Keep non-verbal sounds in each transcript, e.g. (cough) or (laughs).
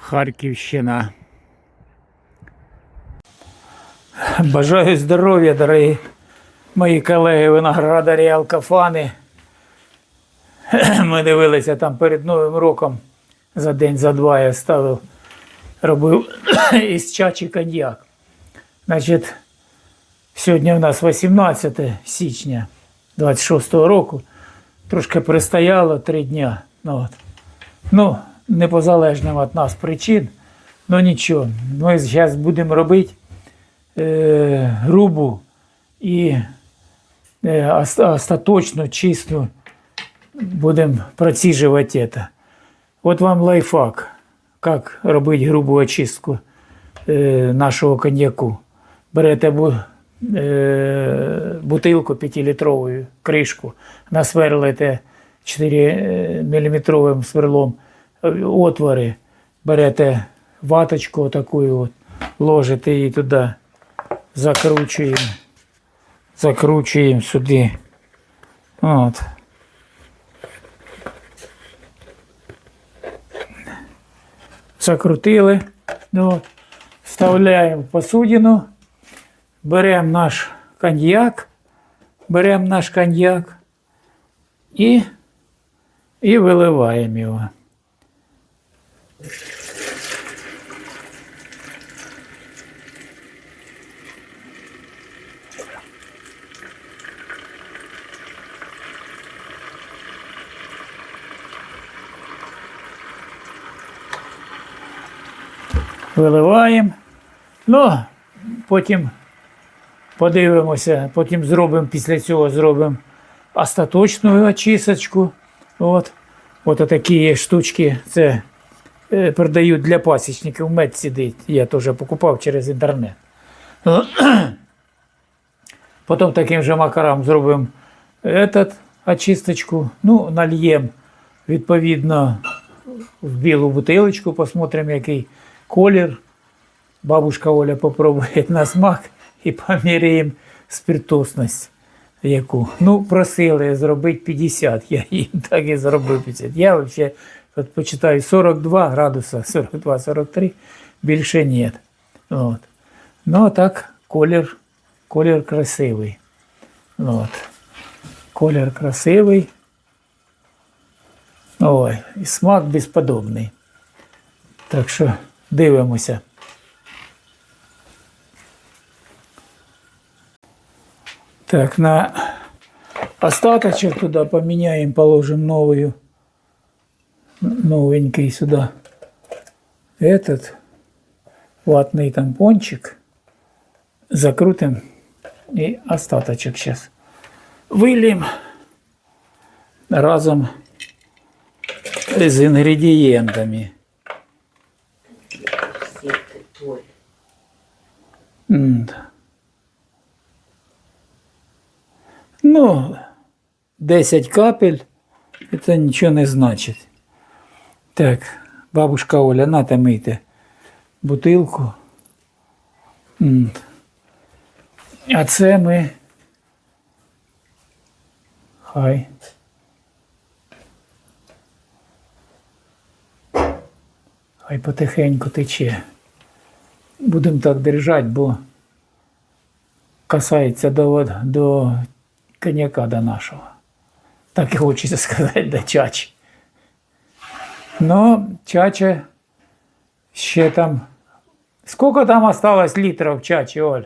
Харківщина. Бажаю здоров'я, дорогі мої колеги виноградарі і алкафани. Ми дивилися там перед Новим роком за день, за два я ставив, робив (coughs) із чачі коньяк. Значить, сьогодні у нас 18 січня 26-го року. Трошки пристояло три дня. Ну, от. ну непозалежним від нас причин. Ну нічого. Ми зараз будемо робити е, грубу і е, оста- остаточну, чисту будемо проціжувати це. От вам лайфхак, як робити грубу очистку е, нашого коньяку. Берете бу, е, бутилку 5-літрову, кришку, насверлите 4 мм сверлом е, отвори, берете ваточку таку, от, ложите її туди, закручуємо, закручуємо сюди. От. Закрутили. Ну. Вставляємо в посудину, беремо наш коньяк, беремо наш коньяк і, і виливаємо його. Виливаємо. Ну, потім подивимося, потім зробимо після цього зробимо остаточну очисочку. От. От такі штучки. Це продають для пасічників. Мед сидить. Я теж покупав через інтернет. (clears throat) Потім таким же макаром зробимо этот, очисточку. Ну, нальємо відповідно в білу бутилочку, посмотримо, який колір. Бабушка Оля попробує на смак і поміряємо спиртосність. Яку. Ну, просили зробити 50, я їм так і зробив 50. Я взагалі от почитаю 42 градуса, 42-43, більше ні. От. Ну, а так, колір, колір красивий. От. Колір красивий. Ой, і смак безподобний. Так що дивимося. Так, на остаточек туда поменяем, положим новую, новенький сюда. Этот ватный тампончик закрутим и остаточек сейчас выльем разом з інгредієнтами. М, да. Ну, 10 капель, це нічого не значить. Так, бабушка Оля, нате мийте бутилку. А це ми. Хай. Хай потихеньку тече. Будемо так держати, бо касається до, до коньяка до нашого. Так і хочеться сказати до чачі. Ну, чача ще там. Скільки там осталось літрів чачі, Оль?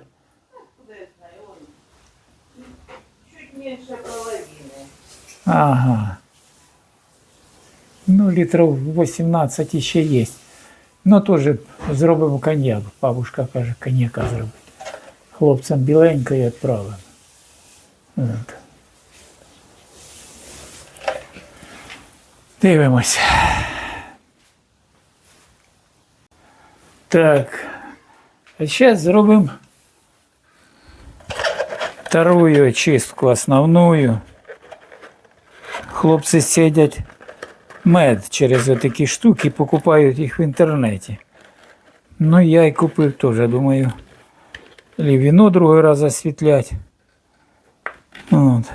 Чуть меньше половины. Ага. Ну, літрів 18 ще є. Ну, теж зробимо коньяк. Бабушка каже, коньяка зробити. Хлопцям біленько і відправимо. От. Так. А зараз зробимо вторую очистку, основную. Хлопці сидять мед через такі штуки, покупають їх в інтернеті. Ну, я і купив теж, думаю. Вино другий раз освітлять. От.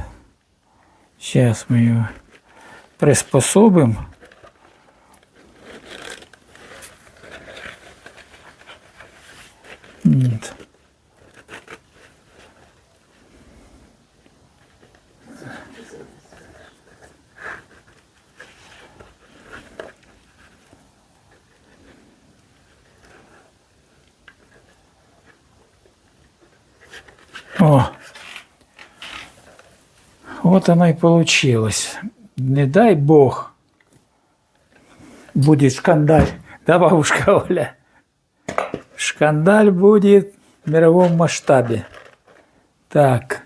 Зараз ми його приспособимо. От. О, вот оно и получилось. Не дай бог будет шкандаль. Да, бабушка Оля? Шкандаль будет в мировом масштабе. Так.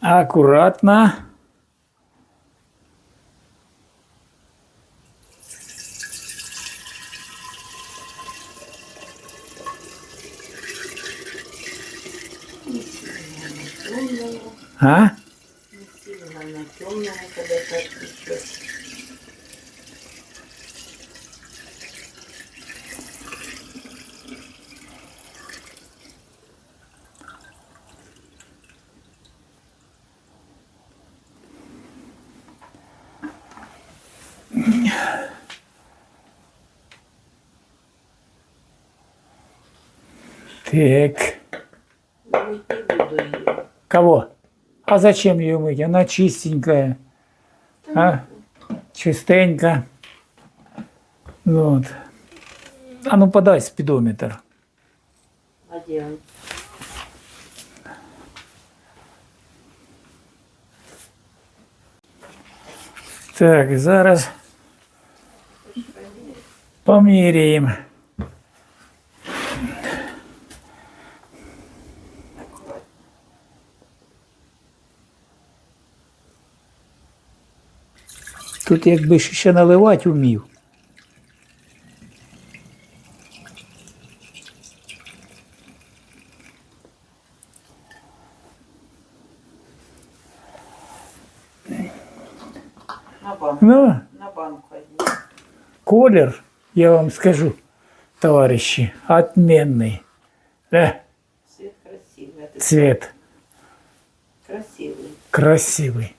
Аккуратно. А? Сильно на темному, когда так Так. Кого? А зачем ее мыть? Она чистенькая. А? Чистенько. Вот. А ну подай спидометр. Он? Так, зараз поміряємо. Тут якби ще наливати вмів. На банку. Ну, На банку один. колер, я вам скажу, товарищи, отменный. Да, Цвет красивый. А цвет красивый. красивый.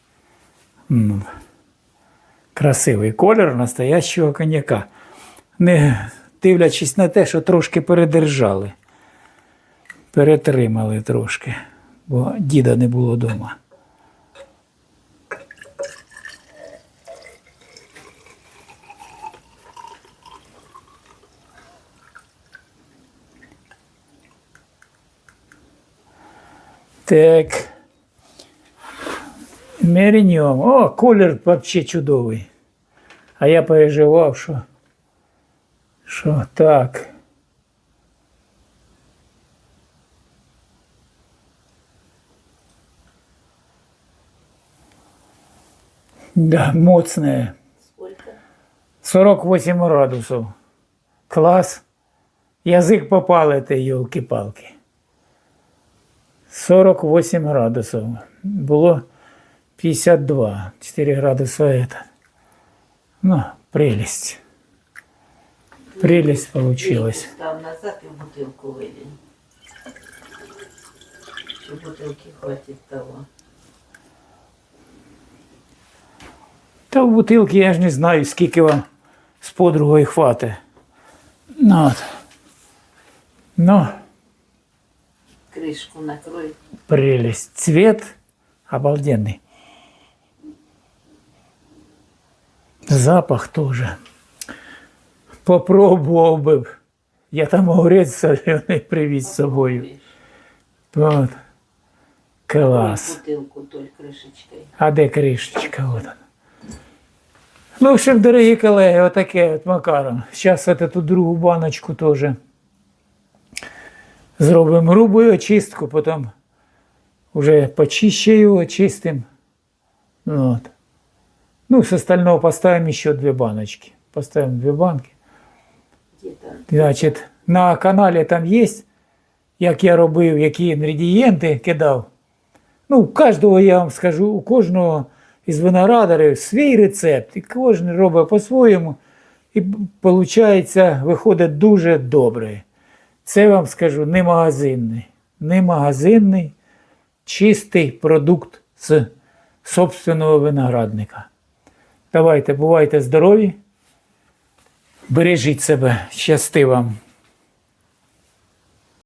Красивий колір настоящого коньяка. Не дивлячись на те, що трошки передержали. Перетримали трошки, бо діда не було вдома. Так. Мереньом. О, колір вообще чудовий. А я переживав, що. Що так. Да, моцне. Сколько? 48 градусов. Клас. Язик попалити, йолки-палки. 48 градусов. Було 52. 4 градуса это. Ну, прелесть. Прелесть получилась. Став назад и бутылку. Что бутылки хватит того. Та в бутилки я ж не знаю, скільки вам з подругою хватить. Ну, от. ну, Крышку накрой. прелесть. Цвет обалденный. Запах тоже. Попробував би. Я там огурець солений (laughs) привіз з собою. От. Клас. А де кришечка? От. Ну, в общем, дорогі колеги, отаке от Макаром. Зараз тут другу баночку теж зробимо грубу очистку, потім вже почищаю, очистим. От. Ну, з остального поставимо ще дві баночки. Поставимо дві банки. Значить, на каналі там є, як я робив, які інгредієнти кидав. Ну, у кожного я вам скажу, у кожного із виноградарів свій рецепт, і кожен робить по-своєму. І виходить, виходить дуже добре. Це вам скажу не магазинний, не магазинний, чистий продукт з собственного виноградника. Давайте, бувайте здорові, бережіть себе, щасти вам.